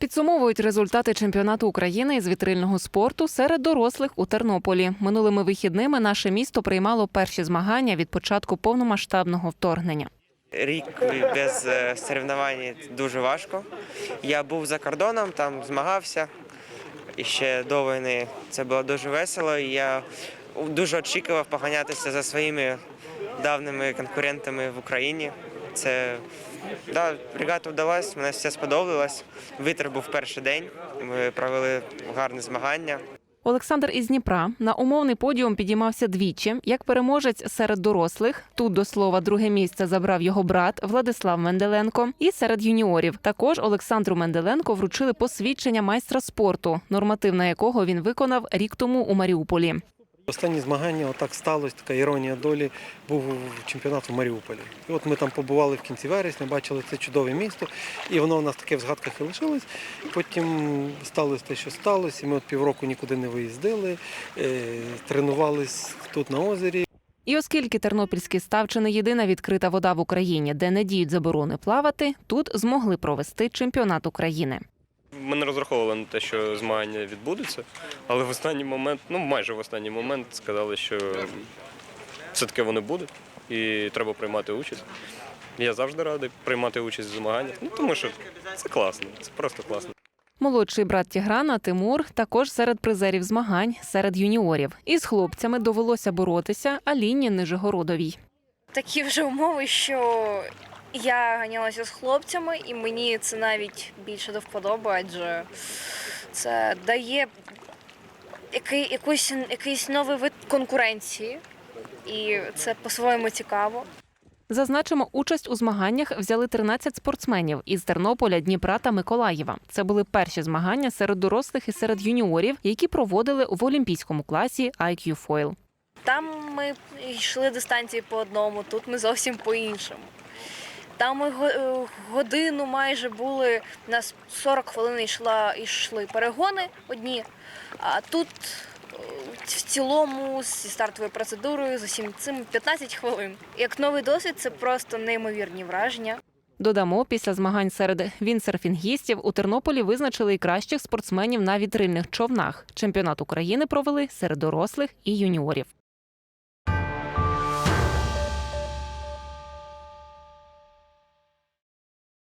Підсумовують результати чемпіонату України із вітрильного спорту серед дорослих у Тернополі. Минулими вихідними наше місто приймало перші змагання від початку повномасштабного вторгнення. Рік без е, соревнувань дуже важко. Я був за кордоном, там змагався. І ще до війни це було дуже весело. І я дуже очікував поганятися за своїми давними конкурентами в Україні. Це да, регата вдалась, мені все сподобалось. Вітер був перший день. Ми провели гарне змагання. Олександр із Дніпра на умовний подіум підіймався двічі як переможець серед дорослих. Тут до слова друге місце забрав його брат Владислав Менделенко. І серед юніорів також Олександру Менделенко вручили посвідчення майстра спорту, нормативна якого він виконав рік тому у Маріуполі. Останні змагання отак сталося, така іронія долі, був чемпіонат в Маріуполі. І от ми там побували в кінці вересня, бачили це чудове місто, і воно у нас таке в згадках і лишилось. Потім сталося те, що сталося, і ми от півроку нікуди не виїздили, е, тренувались тут на озері. І оскільки Тернопільський став чи не єдина відкрита вода в Україні, де не діють заборони плавати, тут змогли провести чемпіонат України. Ми не розраховували те, що змагання відбудуться, але в останній момент, ну майже в останній момент, сказали, що все-таки вони будуть і треба приймати участь. Я завжди радий приймати участь в змаганнях, ну тому що це класно, це просто класно. Молодший брат Тіграна Тимур також серед призерів змагань серед юніорів. Із хлопцями довелося боротися Аліні Нижегородовій. такі вже умови, що я ганялася з хлопцями, і мені це навіть більше до вподоби, адже це дає який, якийсь, якийсь новий вид конкуренції, і це по-своєму цікаво. Зазначимо, участь у змаганнях взяли 13 спортсменів із Тернополя, Дніпра та Миколаєва. Це були перші змагання серед дорослих і серед юніорів, які проводили в олімпійському класі IQ Foil. Там ми йшли дистанції по одному, тут ми зовсім по іншому. Там ми е, годину майже були, у нас 40 хвилин йшла, йшли перегони одні, а тут е, в цілому зі стартовою процедурою з усім цим 15 хвилин. Як новий досвід, це просто неймовірні враження. Додамо, після змагань серед віндсерфінгістів у Тернополі визначили і кращих спортсменів на вітрильних човнах. Чемпіонат України провели серед дорослих і юніорів.